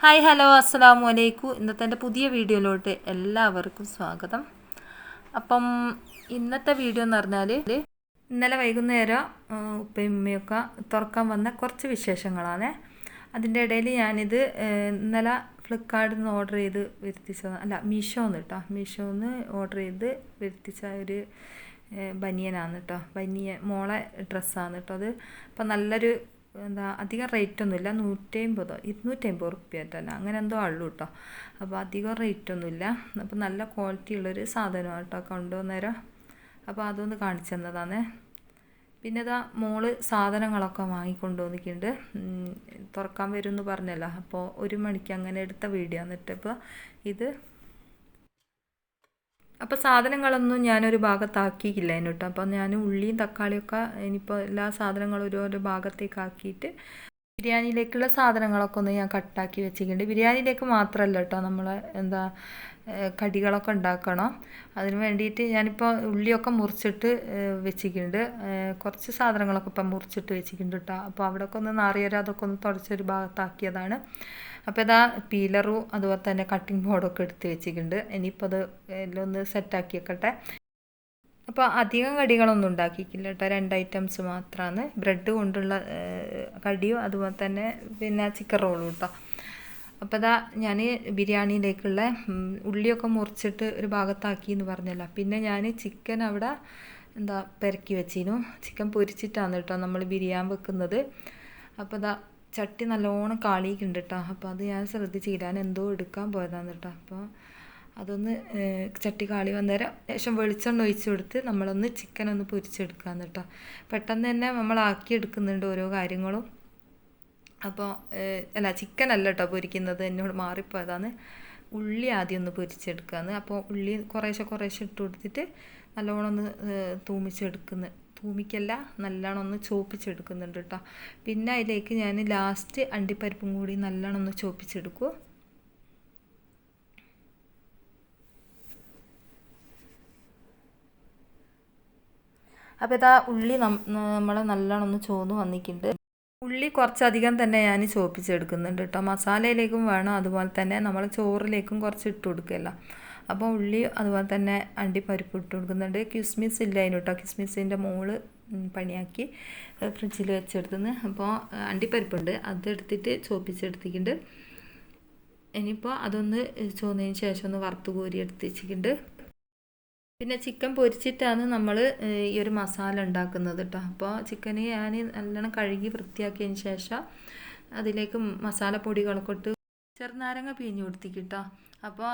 Hi hello അസ്സലാമു അലൈക്കും ഇന്നത്തെ എന്റെ പുതിയ വീഡിയോയിലോട്ട് എല്ലാവർക്കും സ്വാഗതം. അപ്പം ഇന്നത്തെ വീഡിയോ എന്ന് പറഞ്ഞാൽ ഇന്നലെ വൈകുന്നേരം ഉപ്പയുമ്മയൊക്കെ ഉപ്പയും തുറക്കാൻ വന്ന കുറച്ച് വിശേഷങ്ങളാണ്. അതിന്റെ ഇടയിൽ ഞാനിത് ഇന്നലെ ഫ്ലിപ്കാർട്ടിൽ നിന്ന് ഓർഡർ ചെയ്ത് വരുത്തിച്ചതാണ് അല്ല മീഷോന്ന് കേട്ടോ മീഷോന്ന് ഓർഡർ ചെയ്ത് വരുത്തിച്ച ഒരു ബനിയനാണ് കേട്ടോ ബനിയൻ മോളെ ഡ്രസ്സാണ് കേട്ടോ അത്. അപ്പം നല്ലൊരു എന്താ അധികം റേറ്റ് ഒന്നുമില്ല നൂറ്റി അമ്പതോ ഇരുന്നൂറ്റമ്പത് റുപ്യ തന്നെ അങ്ങനെ എന്തോ ഉള്ളൂ കേട്ടോ. അപ്പോൾ അധികം റേറ്റ് ഒന്നുമില്ല അപ്പോൾ നല്ല ക്വാളിറ്റി ഉള്ളൊരു സാധനമാണ് കേട്ടോ കൊണ്ടുവന്നേരം. അപ്പോൾ അതൊന്ന് കാണിച്ചു തന്നതാണ്. പിന്നെ ഇതാ മോൾ സാധനങ്ങളൊക്കെ വാങ്ങിക്കൊണ്ട് വന്നിട്ടുണ്ട് തുറക്കാൻ വരും എന്ന് പറഞ്ഞല്ലോ. അപ്പോൾ ഒരു മണിക്ക് അങ്ങനെ എടുത്ത വീഡിയോ എന്നിട്ട് ഇപ്പോൾ ഇത് അപ്പോൾ സാധനങ്ങളൊന്നും ഞാനൊരു ഭാഗത്താക്കിയില്ല എന്നിട്ട് അപ്പോൾ ഞാൻ ഉള്ളിയും തക്കാളിയൊക്കെ ഇനിയിപ്പോൾ എല്ലാ സാധനങ്ങളും ഓരോരോ ഭാഗത്തേക്ക് ആക്കിയിട്ട് ബിരിയാണിയിലേക്കുള്ള സാധനങ്ങളൊക്കെ ഒന്ന് ഞാൻ കട്ടാക്കി വെച്ചിട്ടുണ്ട്. ബിരിയാണിയിലേക്ക് മാത്രമല്ല കേട്ടോ നമ്മൾ എന്താ കടികളൊക്കെ ഉണ്ടാക്കണം. അതിന് വേണ്ടിയിട്ട് ഞാനിപ്പോൾ ഉള്ളിയൊക്കെ മുറിച്ചിട്ട് വെച്ചിട്ടുണ്ട്. കുറച്ച് സാധനങ്ങളൊക്കെ ഇപ്പം മുറിച്ചിട്ട് വെച്ചിട്ടുണ്ട് കേട്ടോ. അപ്പോൾ അവിടെയൊക്കെ ഒന്ന് നാറിയരം അതൊക്കെ ഒന്ന് തുടച്ചൊരു ഭാഗത്താക്കിയതാണ്. അപ്പോൾ ഇതാ പീലറും അതുപോലെ തന്നെ കട്ടിംഗ് ബോർഡൊക്കെ എടുത്ത് വെച്ചിട്ടുണ്ട്. ഇനിയിപ്പോൾ അത് എല്ലാം ഒന്ന് സെറ്റാക്കി വെക്കട്ടെ. അപ്പോൾ അധികം കടികളൊന്നും ഉണ്ടാക്കിയിട്ടില്ല കേട്ടോ. രണ്ട് ഐറ്റംസ് മാത്രമാണ് ബ്രെഡ് കൊണ്ടുള്ള കടിയും അതുപോലെ തന്നെ പിന്നെ ചിക്കൻ റോളും കേട്ടോ അപ്പോൾ ഇതാ ഞാൻ ബിരിയാണിയിലേക്കുള്ള ഉള്ളിയൊക്കെ മുറിച്ചിട്ട് ഒരു ഭാഗത്താക്കി എന്ന് പറഞ്ഞല്ലോ. പിന്നെ ഞാൻ ചിക്കൻ അവിടെ എന്താ പെരക്കി വെച്ചിരുന്നു. ചിക്കൻ പൊരിച്ചിട്ടാണ് കേട്ടോ നമ്മൾ ബിരിയാണി വെക്കുന്നത്. അപ്പോൾ ഇതാ ചട്ടി നല്ലോണം കാളിയിട്ടുണ്ട് കേട്ടോ അപ്പോൾ അത് ഞാൻ ശ്രദ്ധിച്ചില്ല. ഞാൻ എന്തോ എടുക്കാൻ പോയതാണ് കേട്ടോ അപ്പോൾ അതൊന്ന് ചട്ടി കാളി വന്നേരം ശേഷം വെളിച്ചെണ്ണ ഒഴിച്ച് കൊടുത്ത് നമ്മളൊന്ന് ചിക്കൻ ഒന്ന് പൊരിച്ചെടുക്കാന്ന് കേട്ടോ പെട്ടെന്ന് തന്നെ നമ്മൾ ആക്കി എടുക്കുന്നുണ്ട് ഓരോ കാര്യങ്ങളും. അപ്പോൾ അല്ല ചിക്കൻ അല്ല കേട്ടോ പൊരിക്കുന്നത്. എന്നോട് മാറിപ്പോയതാണ്. ഉള്ളി ആദ്യം ഒന്ന് പൊരിച്ചെടുക്കാന്ന്. അപ്പോൾ ഉള്ളി കുറേശ്ശെ കുറേശ്ശെ ഇട്ട് കൊടുത്തിട്ട് നല്ലോണം ഒന്ന് തൂമിച്ചെടുക്കുന്നു. തൂമിക്കല്ല നല്ലോണം ഒന്ന് ചോപ്പിച്ചെടുക്കുന്നുണ്ട് കേട്ടോ പിന്നെ അതിലേക്ക് ഞാൻ ലാസ്റ്റ് അണ്ടിപ്പരിപ്പും കൂടി നല്ലോണം ഒന്ന് ചോപ്പിച്ചെടുക്കും. അപ്പോൾ ഇതാ ഉള്ളി നമ്മൾ നല്ലോണം ഒന്ന് ചോന്ന് വന്നിട്ടുണ്ട്. ഉള്ളി കുറച്ചധികം തന്നെ ഞാൻ ചോപ്പിച്ചെടുക്കുന്നുണ്ട് കേട്ടോ മസാലയിലേക്കും വേണം അതുപോലെ തന്നെ നമ്മൾ ചോറിലേക്കും കുറച്ച് ഇട്ട് കൊടുക്കുകയല്ല അപ്പോൾ ഉള്ളി അതുപോലെ തന്നെ അണ്ടിപ്പരിപ്പ് ഇട്ട് കൊടുക്കുന്നുണ്ട്. കിസ്മിസ് ഇല്ല അതിന് കേട്ടോ. കിസ്മിസിന്റെ മോൾ പണിയാക്കി ഫ്രിഡ്ജിൽ വെച്ചെടുത്തുനിന്ന് അപ്പോൾ അണ്ടിപ്പരിപ്പുണ്ട്. അതെടുത്തിട്ട് ചോപ്പിച്ചെടുത്തിട്ടുണ്ട്. ഇനിയിപ്പോൾ അതൊന്ന് ചോന്നതിന് ശേഷം ഒന്ന് വറുത്ത് കോരി എടുത്തിട്ടുണ്ട് പിന്നെ ചിക്കൻ പൊരിച്ചിട്ടാണ് നമ്മൾ ഈ ഒരു മസാല ഉണ്ടാക്കുന്നത് കേട്ടോ. അപ്പോൾ ചിക്കന് ഞാൻ നല്ലോണം കഴുകി വൃത്തിയാക്കിയതിന് ശേഷം അതിലേക്ക് മസാലപ്പൊടികളൊക്കെ ഇട്ട് ചെറുനാരങ്ങ പിഴിഞ്ഞ് കൊടുത്തിക്ക് കേട്ടോ അപ്പോൾ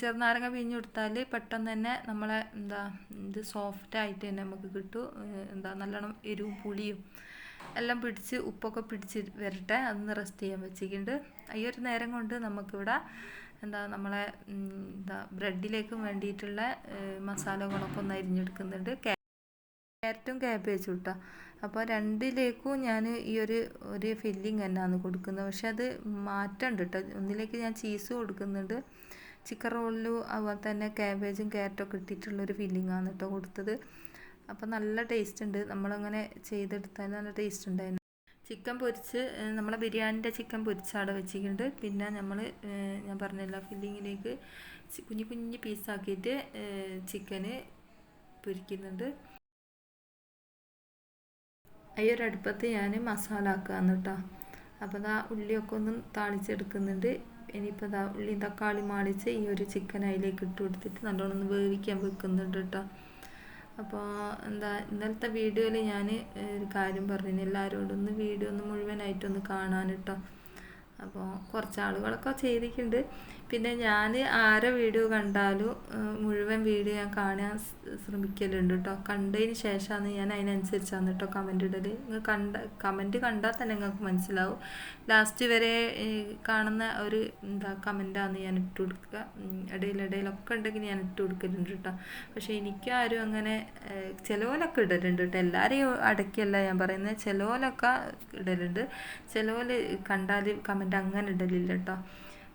ചെറുനാരങ്ങ പിഴിഞ്ഞ് കൊടുത്താൽ പെട്ടെന്ന് തന്നെ നമ്മളെ എന്താ ഇത് സോഫ്റ്റ് ആയിട്ട് തന്നെ നമുക്ക് കിട്ടും. എന്താ നല്ലോണം എരിവും പുളിയും എല്ലാം പിടിച്ച് ഉപ്പൊക്കെ പിടിച്ച് വരട്ടെ. അതൊന്ന് റെസ്റ്റ് ചെയ്യാൻ വെച്ചിട്ടുണ്ട്. ഈ ഒരു നേരം കൊണ്ട് നമുക്കിവിടെ എന്താ നമ്മളെ എന്താ ബ്രെഡിലേക്കും വേണ്ടിയിട്ടുള്ള മസാലകളൊക്കെ ഒന്ന് അരിഞ്ഞെടുക്കുന്നുണ്ട്. ക്യാരറ്റും ക്യാബേജും ഇട്ടാ അപ്പോൾ രണ്ടിലേക്കും ഞാൻ ഈ ഒരു ഒരു ഫില്ലിങ് തന്നെയാണ് കൊടുക്കുന്നത്. പക്ഷെ അത് മാറ്റമുണ്ട് കേട്ടോ ഒന്നിലേക്ക് ഞാൻ ചീസ് കൊടുക്കുന്നുണ്ട്. ചിക്കൻ റോളിലും അതുപോലെ തന്നെ ക്യാബേജും ക്യാരറ്റൊക്കെ ഇട്ടിട്ടുള്ളൊരു ഫില്ലിംഗ് ആണ് കേട്ടോ കൊടുത്തത്. അപ്പോൾ നല്ല ടേസ്റ്റ് ഉണ്ട് നമ്മളങ്ങനെ ചെയ്തെടുത്താൽ നല്ല ടേസ്റ്റ് ഉണ്ടായിരുന്നു ചിക്കൻ പൊരിച്ച് നമ്മളെ ബിരിയാണിന്റെ ചിക്കൻ പൊരിച്ചവിടെ വെച്ചിട്ടുണ്ട്. പിന്നെ നമ്മൾ ഞാൻ പറഞ്ഞില്ല ഫില്ലിങ്ങിലേക്ക് കുഞ്ഞു കുഞ്ഞു പീസാക്കിയിട്ട് ചിക്കന് പൊരിക്കുന്നുണ്ട്. ഈ ഒരു അടുപ്പത്ത് ഞാൻ മസാല ആക്കുകയാണ് കേട്ടോ അപ്പോൾ ദാ ഉള്ളിയൊക്കെ ഒന്ന് താളിച്ചെടുക്കുന്നുണ്ട്. ഇനിയിപ്പോൾ ദാ ഉള്ളി തക്കാളി മാളിച്ച് ഈ ഒരു ചിക്കൻ അതിലേക്ക് ഇട്ട് കൊടുത്തിട്ട് നല്ലോണം ഒന്ന് വേവിക്കാൻ വെക്കുന്നുണ്ട് കേട്ടോ അപ്പോൾ എന്താ ഇന്നലത്തെ വീഡിയോയിൽ ഞാൻ ഒരു കാര്യം പറഞ്ഞു എല്ലാവരോടും ഒന്ന് വീഡിയോ ഒന്ന് മുഴുവനായിട്ടൊന്ന് കാണാൻ കേട്ടോ അപ്പോൾ കുറച്ച് ആളുകളൊക്കെ ചെയ്തിട്ടുണ്ട് പിന്നെ ഞാൻ ആരെ വീഡിയോ കണ്ടാലും മുഴുവൻ വീഡിയോ ഞാൻ കാണാൻ ശ്രമിക്കലുണ്ട് കേട്ടോ കണ്ടതിന് ശേഷമാണ് ഞാൻ അതിനനുസരിച്ചാണ് കേട്ടോ കമന്റ് ഇടൽ നിങ്ങൾ കണ്ട കമന്റ് കണ്ടാൽ തന്നെ നിങ്ങൾക്ക് മനസ്സിലാവും. ലാസ്റ്റ് വരെ കാണുന്ന ഒരു എന്താ കമന്റാണ് ഞാൻ ഇട്ട് കൊടുക്കുക ഇടയിലിടയിലൊക്കെ ഉണ്ടെങ്കിൽ ഞാൻ ഇട്ട് കൊടുക്കലുണ്ട് കേട്ടോ പക്ഷേ എനിക്കാരും അങ്ങനെ ചിലവിലൊക്കെ ഇടലുണ്ട് കേട്ടോ എല്ലാവരെയും അടക്കിയല്ല ഞാൻ പറയുന്നത് ചിലവിലൊക്കെ ഇടലുണ്ട്. ചിലവിൽ കണ്ടാൽ കമന്റ് അങ്ങനെ ഇടലില്ല കേട്ടോ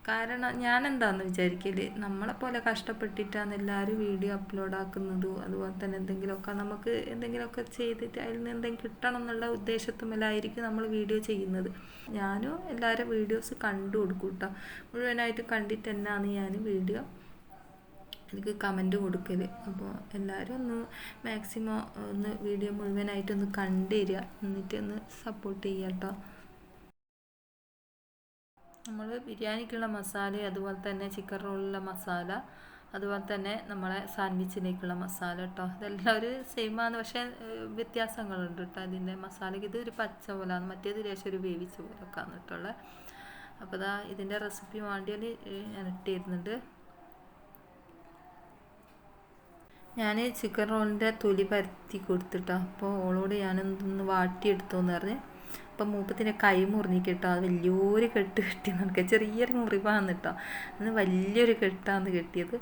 കാരണം ഞാൻ എന്താന്ന് വിചാരിക്കൽ? നമ്മളെ പോലെ കഷ്ടപ്പെട്ടിട്ടാണ് എല്ലാവരും വീഡിയോ അപ്ലോഡ് ആക്കുന്നതും അതുപോലെ തന്നെ എന്തെങ്കിലുമൊക്കെ നമുക്ക് എന്തെങ്കിലുമൊക്കെ ചെയ്തിട്ട് അതിൽ നിന്ന് എന്തെങ്കിലും കിട്ടണം എന്നുള്ള ഉദ്ദേശത്തുമല്ലായിരിക്കും നമ്മൾ വീഡിയോ ചെയ്യുന്നത്. ഞാനും എല്ലാവരും വീഡിയോസ് കണ്ടു കൊടുക്കും കേട്ടോ മുഴുവനായിട്ട് കണ്ടിട്ട് തന്നെയാണ് ഞാൻ വീഡിയോ എനിക്ക് കമന്റ് കൊടുക്കൽ അപ്പോൾ എല്ലാവരും ഒന്ന് മാക്സിമം ഒന്ന് വീഡിയോ മുഴുവനായിട്ടൊന്ന് കണ്ടുതരിക എന്നിട്ട് ഒന്ന് സപ്പോർട്ട് ചെയ്യാം കേട്ടോ നമ്മൾ ബിരിയാണിക്കുള്ള മസാല അതുപോലെ തന്നെ ചിക്കൻ റോളിലുള്ള മസാല അതുപോലെ തന്നെ നമ്മളെ സാൻഡ്വിച്ചിലേക്കുള്ള മസാല കേട്ടോ ഇതെല്ലാം ഒരു സെയിമാണ് പക്ഷേ വ്യത്യാസങ്ങളുണ്ട് കേട്ടോ അതിന്റെ മസാലയ്ക്ക് ഇത് ഒരു പച്ച പോലാണ്. മറ്റേത് ലേശം ഒരു വേവിച്ച പോലൊക്കെ ആണ് കേട്ടുള്ളത് അപ്പോൾ ഇതാ ഇതിന്റെ റെസിപ്പി വേണ്ടിയാൽ ഞാൻ ഇട്ടിരുന്നുണ്ട്. ഞാൻ ചിക്കൻ റോളിന്റെ തൊലി പരത്തി കൊടുത്തിട്ടോ അപ്പോൾ ഓളോട് ഞാനൊന്ന് വാട്ടിയെടുത്തോന്ന് പറഞ്ഞ്. അപ്പം മൂപ്പത്തിന്റെ കൈ മുറിഞ്ഞിട്ടോ അത് വലിയൊരു കെട്ട് കെട്ടി നടക്കുക ചെറിയൊരു മുറിവാന്ന് കേട്ടോ. അന്ന് വലിയൊരു കെട്ടാന്ന് കെട്ടിയത്.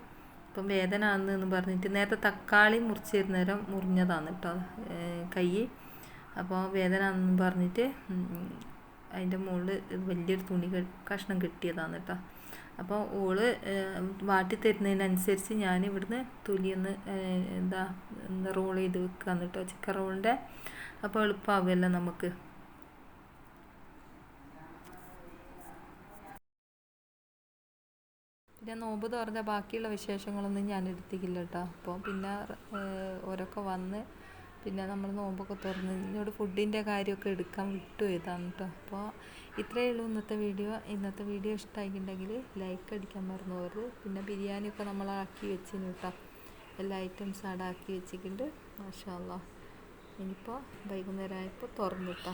അപ്പം വേദന ആന്ന് എന്ന് പറഞ്ഞിട്ട് നേരത്തെ തക്കാളി മുറിച്ചിരുന്ന നേരം മുറിഞ്ഞതാണ് കേട്ടോ കൈ. അപ്പോൾ വേദന ആണെന്ന് പറഞ്ഞിട്ട് അതിന്റെ മുകളിൽ വലിയൊരു തുണി കഷ്ണം കെട്ടിയതാണ് കേട്ടോ. അപ്പോൾ ഓൾ വാട്ടി തരുന്നതിനനുസരിച്ച് ഞാൻ ഇവിടുന്ന് തൊലിയൊന്ന് എന്താ എന്താ റോൾ ചെയ്ത് വെക്കാന്ന് കേട്ടോ. ചിക്കൻ റോളിന്റെ. അപ്പോൾ എളുപ്പമാവുമല്ലോ നമുക്ക്. പിന്നെ നോമ്പ് തുറന്ന ബാക്കിയുള്ള വിശേഷങ്ങളൊന്നും ഞാൻ എടുത്തിക്കില്ല കേട്ടോ അപ്പോൾ പിന്നെ ഓരോക്കെ വന്ന് പിന്നെ നമ്മൾ നോമ്പൊക്കെ തുറന്ന് എന്നോട് ഫുഡിന്റെ കാര്യമൊക്കെ എടുക്കാൻ വിട്ടു ഇതാണ് കേട്ടോ അപ്പോൾ ഇത്രയേ ഉള്ളൂ ഇന്നത്തെ വീഡിയോ. ഇന്നത്തെ വീഡിയോ ഇഷ്ടമായിട്ടുണ്ടെങ്കിൽ ലൈക്ക് അടിക്കാൻ മറന്നു പോകരുത് പിന്നെ ബിരിയാണിയൊക്കെ നമ്മൾ ആക്കി വെച്ചിന് കേട്ടോ എല്ലാ ഐറ്റംസ് ആടാക്കി വെച്ചിട്ടുണ്ട്. മാഷാ അല്ലാ ഇനിയിപ്പോൾ വൈകുന്നേരം ആയപ്പോൾ തുറന്നു കേട്ടോ